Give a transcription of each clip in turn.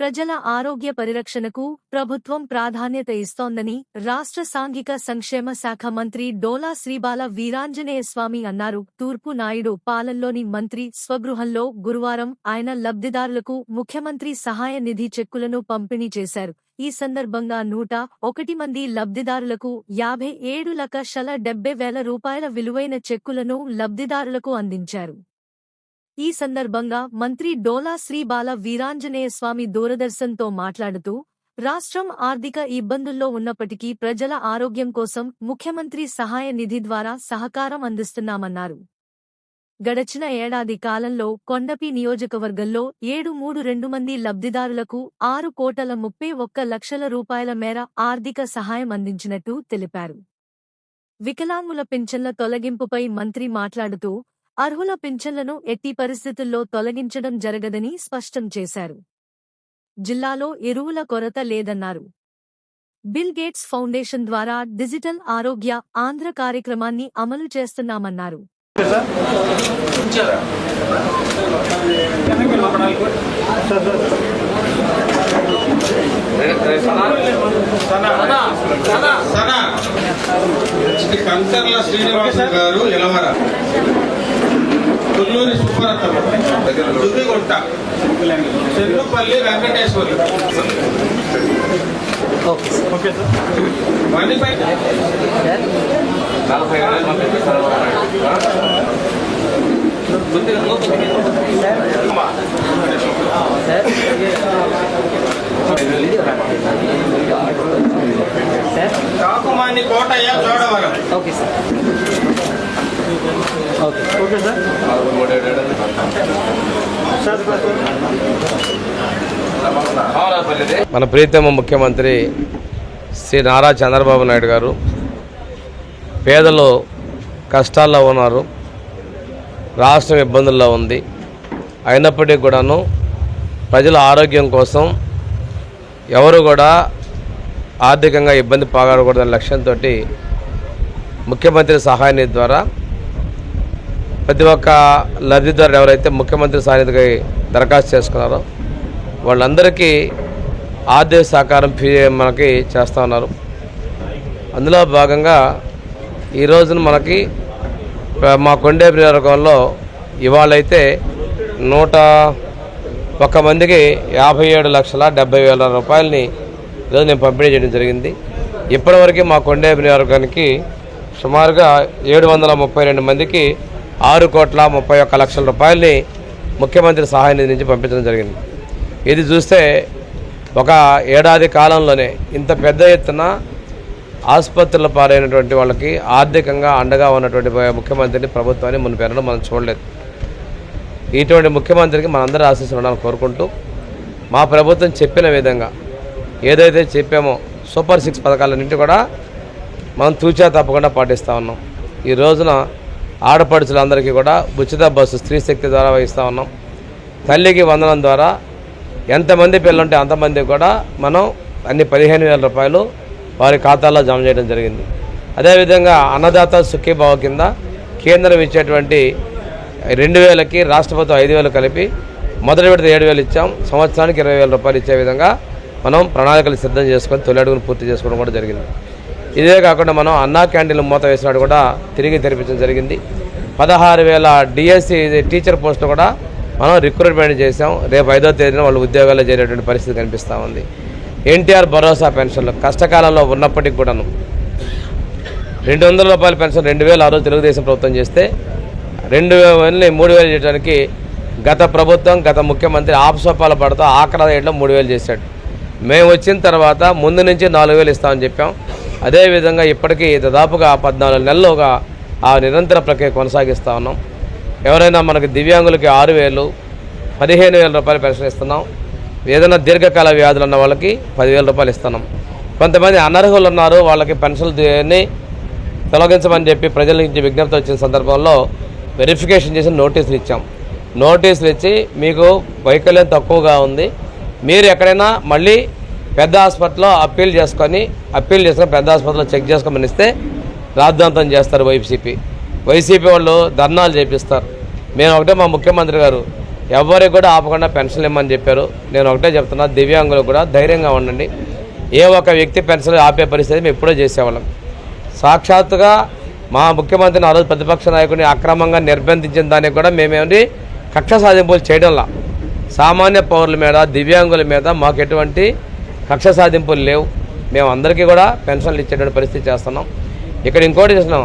ప్రజల ఆరోగ్య పరిరక్షణకు ప్రభుత్వం ప్రాధాన్యత ఇస్తోందని రాష్ట్ర సాంఘిక సంక్షేమ శాఖ మంత్రి డోలా శ్రీబాల వీరాంజనేయస్వామి అన్నారు. తూర్పు నాయుడు పాలనలోని మంత్రి స్వగృహంలో గురువారం ఆయన లబ్ధిదారులకు ముఖ్యమంత్రి సహాయ నిధి చెక్కులను పంపిణీ చేశారు. ఈ సందర్భంగా నూట ఒకటి మంది లబ్ధిదారులకు యాభై ఏడు లక్షల డెబ్బై వేల రూపాయల విలువైన చెక్కులను లబ్ధిదారులకు అందించారు. ఈ సందర్భంగా మంత్రి డోలా శ్రీ బాల వీరాంజనేయ స్వామి దూరదర్శన్తో మాట్లాడుతూ రాష్ట్రం ఆర్థిక ఇబ్బందుల్లో ఉన్నప్పటికీ ప్రజల ఆరోగ్యం కోసం ముఖ్యమంత్రి సహాయ నిధి ద్వారా సహకారం అందిస్తున్నామన్నారు. గడచిన ఏడాది కాలంలో కొండపి నియోజకవర్గంలో ఏడు మూడు రెండు మంది లబ్ధిదారులకు ఆరు కోటల ముప్పై ఒక్క లక్షల రూపాయల మేర ఆర్థిక సహాయం అందించినట్టు తెలిపారు. వికలాంగుల పింఛన్ల తొలగింపుపై మంత్రి మాట్లాడుతూ అర్హుల పింఛన్లను ఎట్టి పరిస్థితుల్లో తొలగించడం జరగదని స్పష్టం చేశారు. జిల్లాలో ఎరువుల కొరత లేదన్నారు. బిల్ గేట్స్ ఫౌండేషన్ ద్వారా డిజిటల్ ఆరోగ్య ఆంధ్ర కార్యక్రమాన్ని అమలు చేస్తున్నామన్నారు. సనా శ్రీ కంచర్ల శ్రీనివాస గారు Elavara. Tulluri Subbaratnam. Duddigunta Chennupalli Venkateswari మణిపై. Kakumani Kotaiah Chodavaram. Okay sir. Okay. Okay sir. మన ప్రీతమ ముఖ్యమంత్రి శ్రీ నారా చంద్రబాబు నాయుడు గారు పేదలు కష్టాల్లో ఉన్నారు. రాష్ట్రం ఇబ్బందుల్లో ఉంది. అయినప్పటికీ కూడాను ప్రజల ఆరోగ్యం కోసం ఎవరు కూడా ఆర్థికంగా ఇబ్బంది పాగడకూడదనే లక్ష్యంతో ముఖ్యమంత్రి సహాయ ద్వారా ప్రతి ఒక్క లబ్ధిదారుడు ఎవరైతే ముఖ్యమంత్రి సహాయనిధికి దరఖాస్తు చేసుకున్నారో వాళ్ళందరికీ ఆర్థిక సహకారం మనకి చేస్తూ ఉన్నారు. అందులో భాగంగా ఈ రోజున మనకి మా కొండే నియోజకవర్గంలో ఇవాళైతే నూట ఒక్క మందికి యాభై ఏడు లక్షల డెబ్బై వేల రూపాయలని ఈరోజు నేను పంపిణీ చేయడం జరిగింది. ఇప్పటివరకు మా కొండే నియోజకవర్గానికి సుమారుగా ఏడు వందల ముప్పై రెండు మందికి ఆరు కోట్ల ముప్పై ఒక్క లక్షల రూపాయలని ముఖ్యమంత్రి సహాయ నిధి నుంచి పంపించడం జరిగింది. ఇది చూస్తే ఒక ఏడాది కాలంలోనే ఇంత పెద్ద ఎత్తున ఆసుపత్రుల పాలైనటువంటి వాళ్ళకి ఆర్థికంగా అండగా ఉన్నటువంటి ముఖ్యమంత్రిని ప్రభుత్వాన్ని మన మనం చూడలేదు. ఇటువంటి ముఖ్యమంత్రికి మనందరూ ఆశీస్సులు ఉండాలని కోరుకుంటూ మా ప్రభుత్వం చెప్పిన విధంగా ఏదైతే చెప్పామో సూపర్ సిక్స్ పథకాలన్నింటి కూడా మనం తూచా తప్పకుండా పాటిస్తూ ఉన్నాం. ఈ రోజున ఆడపడుచులందరికీ కూడా ఉచిత బస్సు స్త్రీ శక్తి ద్వారా వహిస్తూ ఉన్నాం. తల్లికి వందనం ద్వారా ఎంతమంది పిల్లలుంటే అంతమంది కూడా మనం అన్ని పదిహేను వేల రూపాయలు వారి ఖాతాల్లో జమ చేయడం జరిగింది. అదేవిధంగా అన్నదాత సుఖీభావ కింద కేంద్రం ఇచ్చేటువంటి రెండు వేలకి రాష్ట్రపతి ఐదు వేలు కలిపి మొదటి విడత ఏడు వేలు ఇచ్చాం. సంవత్సరానికి ఇరవై వేల రూపాయలు ఇచ్చే విధంగా మనం ప్రణాళికలు సిద్ధం చేసుకొని తొలి అడుగును పూర్తి చేసుకోవడం కూడా జరిగింది. ఇదే కాకుండా మనం అన్నా క్యాంటీన్లు మూత వేసినట్టు కూడా తిరిగి తెరిపించడం జరిగింది. పదహారు వేల డిఎస్సి టీచర్ పోస్టులు కూడా మనం రిక్రూట్మెంట్ చేసాం రేపు ఐదో తేదీన వాళ్ళు ఉద్యోగాల్లో చేరేటువంటి పరిస్థితి కనిపిస్తూ ఉంది. ఎన్టీఆర్ భరోసా పెన్షన్లు కష్టకాలంలో ఉన్నప్పటికీ కూడాను. రెండు వందల రూపాయల పెన్షన్ రెండు వేలు ఆ రోజు తెలుగుదేశం ప్రభుత్వం చేస్తే రెండు వేలని మూడు వేలు చేయడానికి గత ప్రభుత్వం గత ముఖ్యమంత్రి ఆపసోపాలు పడుతూ ఆఖరా ఏట్లో మూడు వేలు చేశాడు. మేము వచ్చిన తర్వాత ముందు నుంచి నాలుగు వేలు ఇస్తామని చెప్పాం. అదేవిధంగా ఇప్పటికీ దాదాపుగా పద్నాలుగు నెలలుగా ఆ నిరంతర ప్రక్రియ కొనసాగిస్తూ ఉన్నాం. ఎవరైనా మనకి దివ్యాంగులకి ఆరు వేలు పదిహేను వేల రూపాయలు పెన్షన్ ఇస్తున్నాం. ఏదైనా దీర్ఘకాల వ్యాధులు ఉన్న వాళ్ళకి పదివేల రూపాయలు ఇస్తున్నాం. కొంతమంది అనర్హులు ఉన్నారు వాళ్ళకి పెన్షన్లు తొలగించమని చెప్పి ప్రజల నుంచి విజ్ఞప్తి వచ్చిన సందర్భంలో వెరిఫికేషన్ చేసి నోటీసులు ఇచ్చాం. నోటీసులు ఇచ్చి మీకు వైకల్యం తక్కువగా ఉంది. మీరు ఎక్కడైనా మళ్ళీ పెద్ద హాస్పిటల్లో అప్పీల్ చేసుకొని అప్పీల్ చేసుకొని పెద్ద హాస్పిటల్లో చెక్ చేసుకోమని ఇస్తే రాద్ధాంతం చేస్తారు వైసీపీ. వైసీపీ వాళ్ళు ధర్నాలు చేపిస్తారు. మేము ఒకటే మా ముఖ్యమంత్రి గారు ఎవరికి కూడా ఆపకుండా పెన్షన్ ఇమ్మని చెప్పారు. నేను ఒకటే చెప్తున్నా దివ్యాంగులు కూడా ధైర్యంగా ఉండండి. ఏ ఒక్క వ్యక్తి పెన్షన్ ఆపే పరిస్థితి మేము ఎప్పుడో చేసేవాళ్ళం. సాక్షాత్తుగా మా ముఖ్యమంత్రిని ఆ రోజు ప్రతిపక్ష నాయకుడిని అక్రమంగా నిర్బంధించిన దానికి కూడా మేమేమి కక్ష సాధింపులు చేయడంలా. సామాన్య పౌరుల మీద దివ్యాంగుల మీద మాకు ఎటువంటి కక్ష సాధింపులు లేవు. మేము అందరికీ కూడా పెన్షన్లు ఇచ్చేటువంటి పరిస్థితి చేస్తున్నాం. ఇక్కడ ఇంకోటి చేస్తున్నాం.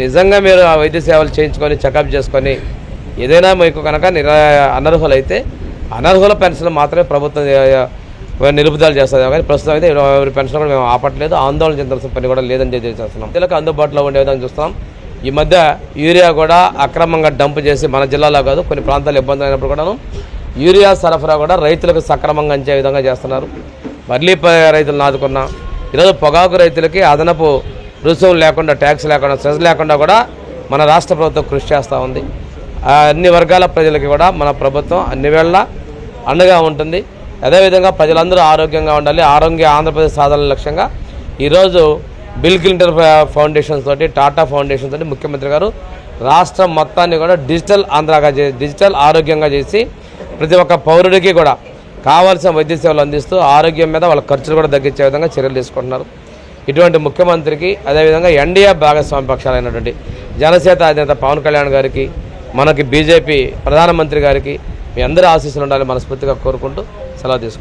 నిజంగా మీరు ఆ వైద్య సేవలు చేయించుకొని చెకప్ చేసుకొని ఏదైనా మీకు కనుక నిరా అనర్హులైతే అనర్హుల పెన్షన్ మాత్రమే ప్రభుత్వం ఆ, నిలుపుదల చేస్తుంది కానీ ప్రస్తుతం అయితే ఎవరి పెన్షన్ కూడా మేము ఆపట్లేదు. ఆందోళన చెందాల్సిన పని కూడా లేదని తెలియజేస్తున్నాం. ప్రజలకు అందుబాటులో ఉండే విధంగా చూస్తాం ఈ మధ్య యూరియా కూడా అక్రమంగా డంప్ చేసి మన జిల్లాలో కాదు కొన్ని ప్రాంతాలు ఇబ్బంది అయినప్పుడు కూడాను యూరియా సరఫరా కూడా రైతులకు సక్రమంగా అంచే విధంగా చేస్తున్నారు. మర్లీ రైతులను ఆదుకున్నాం ఈరోజు పొగాకు రైతులకి అదనపు రుసుము లేకుండా ట్యాక్స్ లేకుండా సెజ్ లేకుండా కూడా మన రాష్ట్ర ప్రభుత్వం కృషి చేస్తూ ఉంది. అన్ని వర్గాల ప్రజలకి కూడా మన ప్రభుత్వం అన్ని వేళ అండగా ఉంటుంది. అదేవిధంగా ప్రజలందరూ ఆరోగ్యంగా ఉండాలి. ఆరోగ్య ఆంధ్రప్రదేశ్ సాధన లక్ష్యంగా ఈరోజు బిల్ క్లింటర్ ఫౌండేషన్ తోటి టాటా ఫౌండేషన్ తోటి ముఖ్యమంత్రి గారు రాష్ట్రం మొత్తాన్ని కూడా డిజిటల్ ఆంధ్రాగా డిజిటల్ ఆరోగ్యంగా చేసి ప్రతి ఒక్క పౌరుడికి కూడా కావాల్సిన వైద్య సేవలు అందిస్తూ ఆరోగ్యం మీద వాళ్ళ ఖర్చులు కూడా తగ్గించే విధంగా చర్యలు తీసుకుంటున్నారు. ఇటువంటి ముఖ్యమంత్రికి అదేవిధంగా ఎన్డీఏ భాగస్వామి పక్షాలైనటువంటి జనసేత అధినేత పవన్ కళ్యాణ్ గారికి మనకి బీజేపీ ప్రధానమంత్రి గారికి మీ అందరి ఆశీస్సులు ఉండాలని మనస్ఫూర్తిగా కోరుకుంటూ సెలవు తీసుకుంటాం